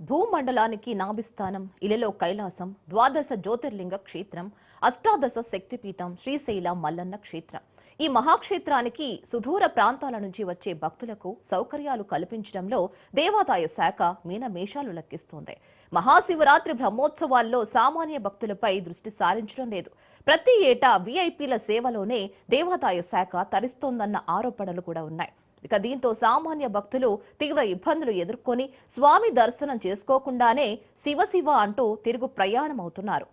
భూమండలానికి నాభిస్థానం ఇలలో కైలాసం ద్వాదశ జ్యోతిర్లింగ క్షేత్రం అష్టాదశ శక్తిపీఠం శ్రీశైల మల్లన్న క్షేత్రం. ఈ మహాక్షేత్రానికి సుదూర ప్రాంతాల నుంచి వచ్చే భక్తులకు సౌకర్యాలు కల్పించడంలో దేవాదాయ శాఖ మీనమేషాలు లెక్కిస్తోంది. మహాశివరాత్రి బ్రహ్మోత్సవాల్లో సామాన్య భక్తులపై దృష్టి సారించడం లేదు. ప్రతి ఏటా వీఐపీల సేవలోనే దేవాదాయ శాఖ తరిస్తోందన్న ఆరోపణలు కూడా ఉన్నాయి. ఇక దీంతో సామాన్య భక్తులు తీవ్ర ఇబ్బందులు ఎదుర్కొని స్వామి దర్శనం చేసుకోకుండానే శివ శివ అంటూ తిరుగు ప్రయాణం అవుతున్నారు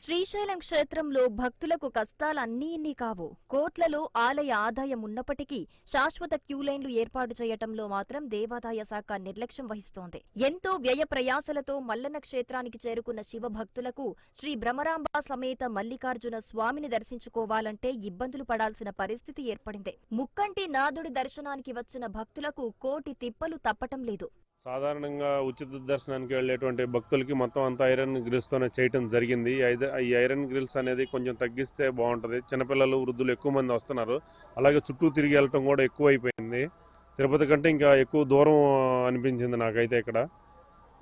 శ్రీశైలం క్షేత్రంలో భక్తులకు కష్టాలన్నీ ఇన్ని కావు. కోట్లలో ఆలయ ఆదాయం ఉన్నప్పటికీ శాశ్వత క్యూలైన్లు ఏర్పాటు చేయటంలో మాత్రం దేవాదాయ శాఖ నిర్లక్ష్యం వహిస్తోంది. ఎంతో వ్యయ ప్రయాసలతో మల్లన్న క్షేత్రానికి చేరుకున్న శివ భక్తులకు శ్రీ భ్రమరాంబ సమేత మల్లికార్జున స్వామిని దర్శించుకోవాలంటే ఇబ్బందులు పడాల్సిన పరిస్థితి ఏర్పడింది. ముక్కంటి నాదుడి దర్శనానికి వచ్చిన భక్తులకు కోటి తిప్పలు తప్పటం లేదు. సాధారణంగా ఉచిత దర్శనానికి వెళ్ళేటువంటి భక్తులకి మొత్తం అంతా ఐరన్ గ్రిల్స్తోనే చేయటం జరిగింది. ఈ ఐద- ఈ ఐరన్ గ్రిల్స్ అనేది కొంచెం తగ్గిస్తే బాగుంటుంది. చిన్నపిల్లలు వృద్ధులు ఎక్కువ మంది వస్తున్నారు. అలాగే చుట్టూ తిరిగి వెళ్ళటం కూడా ఎక్కువ అయిపోయింది తిరుపతి కంటే ఇంకా ఎక్కువ దూరం అనిపించింది నాకైతే ఇక్కడ.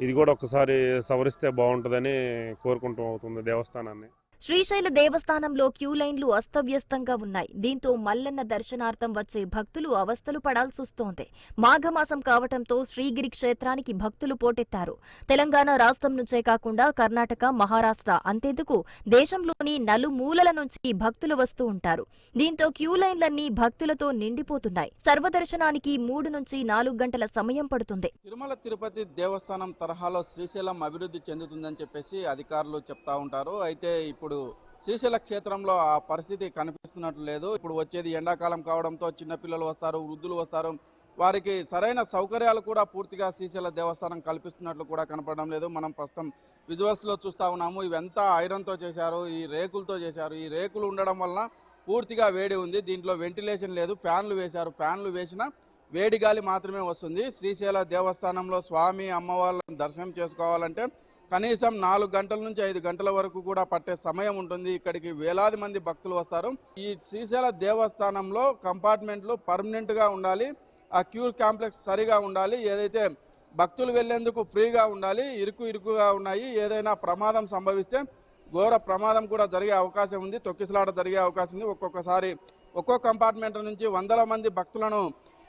ఇది కూడా ఒకసారి సవరిస్తే బాగుంటుందని కోరుకుంటూ అవుతుంది దేవస్థానాన్ని. శ్రీశైల దేవస్థానంలో క్యూ లైన్లు అస్తవ్యస్తంగా ఉన్నాయి. దీంతో మల్లన్న దర్శనార్థం వచ్చే భక్తులు అవస్థలు పడాల్సొస్తోంది మాఘమాసం కావటంతో శ్రీగిరి క్షేత్రానికి భక్తులు పోటెత్తారు. తెలంగాణ రాష్ట్రం నుంచే కాకుండా కర్ణాటక మహారాష్ట్ర అంతేందుకు దేశంలోని నలుమూలల నుంచి భక్తులు వస్తూ ఉంటారు. దీంతో క్యూ లైన్లన్నీ భక్తులతో నిండిపోతున్నాయి. సర్వదర్శనానికి మూడు నుంచి నాలుగు గంటల సమయం పడుతుంది. తిరుమల తిరుపతి దేవస్థానం తరహాలో శ్రీశైలం అభివృద్ధి చెందుతుందని చెప్పేసి అధికారులు చెప్తా ఉంటారు. అయితే ఇప్పుడు ఇప్పుడు శ్రీశైల క్షేత్రంలో ఆ పరిస్థితి కనిపిస్తున్నట్లు లేదు. ఇప్పుడు వచ్చేది ఎండాకాలం కావడంతో చిన్నపిల్లలు వస్తారు వృద్ధులు వస్తారు. వారికి సరైన సౌకర్యాలు కూడా పూర్తిగా శ్రీశైల దేవస్థానం కల్పిస్తున్నట్లు కూడా కనపడడం లేదు. మనం ప్రస్తుతం విజువల్స్లో చూస్తూ ఉన్నాము. ఇవంతా ఐరన్తో చేశారు ఈ రేకులతో చేశారు. ఈ రేకులు ఉండడం వలన పూర్తిగా వేడి ఉంది. దీంట్లో వెంటిలేషన్ లేదు. ఫ్యాన్లు వేశారు. ఫ్యాన్లు వేసినా వేడి గాలి మాత్రమే వస్తుంది. శ్రీశైల దేవస్థానంలో స్వామి అమ్మవార్లను దర్శనం చేసుకోవాలంటే కనీసం నాలుగు గంటల నుంచి ఐదు గంటల వరకు కూడా పట్టే సమయం ఉంటుంది. ఇక్కడికి వేలాది మంది భక్తులు వస్తారు. ఈ శ్రీశైల దేవస్థానంలో కంపార్ట్మెంట్లు పర్మనెంట్గా ఉండాలి. ఆ క్యూర్ కాంప్లెక్స్ సరిగా ఉండాలి. ఏదైతే భక్తులు వెళ్ళేందుకు ఫ్రీగా ఉండాలి ఇరుకు ఇరుకుగా ఉన్నాయి ఏదైనా ప్రమాదం సంభవిస్తే ఘోర ప్రమాదం కూడా జరిగే అవకాశం ఉంది. తొక్కిసలాట జరిగే అవకాశం ఉంది. ఒక్కొక్కసారి ఒక్కో కంపార్ట్మెంట్ నుంచి వందల మంది భక్తులను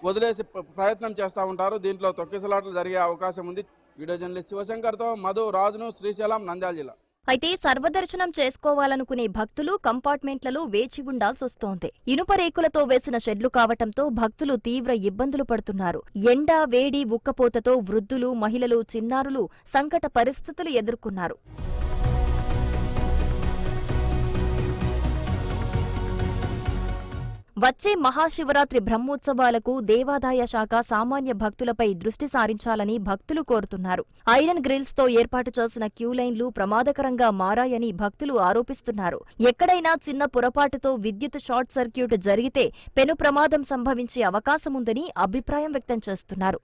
వదిలేసి ప్రయత్నం చేస్తూ ఉంటారు. దీంట్లో తొక్కిసలాటలు జరిగే అవకాశం ఉంది. వీడియో జర్నలిస్ట్ శివశంకర్తో మధు రాజును శ్రీశైలం నంద్యాల జిల్లా. అయితే సర్వదర్శనం చేసుకోవాలనుకునే భక్తులు కంపార్ట్మెంట్లలో వేచి ఉండాల్సొస్తోంది ఇనుప రేకులతో వేసిన షెడ్లు కావటంతో భక్తులు తీవ్ర ఇబ్బందులు పడుతున్నారు. ఎండ వేడి ఉక్కపోతతో వృద్ధులు మహిళలు చిన్నారులు సంకట పరిస్థితులు ఎదుర్కొన్నారు. వచ్చే మహాశివరాత్రి బ్రహ్మోత్సవాలకు దేవాదాయ శాఖ సామాన్య భక్తులపై దృష్టి సారించాలని భక్తులు కోరుతున్నారు. ఐరన్ గ్రిల్స్తో ఏర్పాటు చేసిన క్యూ లైన్లు ప్రమాదకరంగా మారాయని భక్తులు ఆరోపిస్తున్నారు. ఎక్కడైనా చిన్న పొరపాటుతో విద్యుత్ షార్ట్ సర్క్యూట్ జరిగితే పెను ప్రమాదం సంభవించే అవకాశముందని అభిప్రాయం వ్యక్తం చేస్తున్నారు.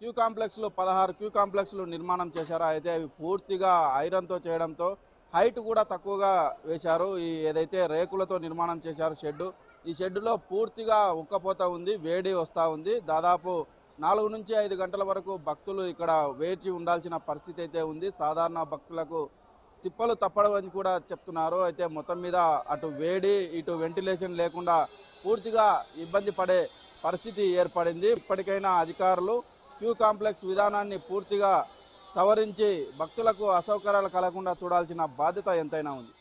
క్యూ కాంప్లెక్స్లో పదహారు క్యూ కాంప్లెక్స్లు నిర్మాణం చేశారు? అయితే అవి పూర్తిగా ఐరన్తో చేయడంతో హైట్ కూడా తక్కువగా వేశారు. ఈ ఏదైతే రేకులతో నిర్మాణం చేశారు షెడ్డు ఈ షెడ్డులో పూర్తిగా ఉక్కపోత ఉంది వేడి వస్తూ ఉంది. దాదాపు నాలుగు నుంచి ఐదు గంటల వరకు భక్తులు ఇక్కడ వేచి ఉండాల్సిన పరిస్థితి అయితే ఉంది. సాధారణ భక్తులకు తిప్పలు తప్పడమని కూడా చెప్తున్నారు. అయితే మొత్తం మీద అటు వేడి ఇటు వెంటిలేషన్ లేకుండా పూర్తిగా ఇబ్బంది పడే పరిస్థితి ఏర్పడింది. ఇప్పటికైనా అధికారులు క్యూ కాంప్లెక్స్ విధానాన్ని పూర్తిగా సవరించి భక్తులకు అసౌకర్యాలు కలగకుండా చూడాల్సిన బాధ్యత ఎంతైనా ఉంది.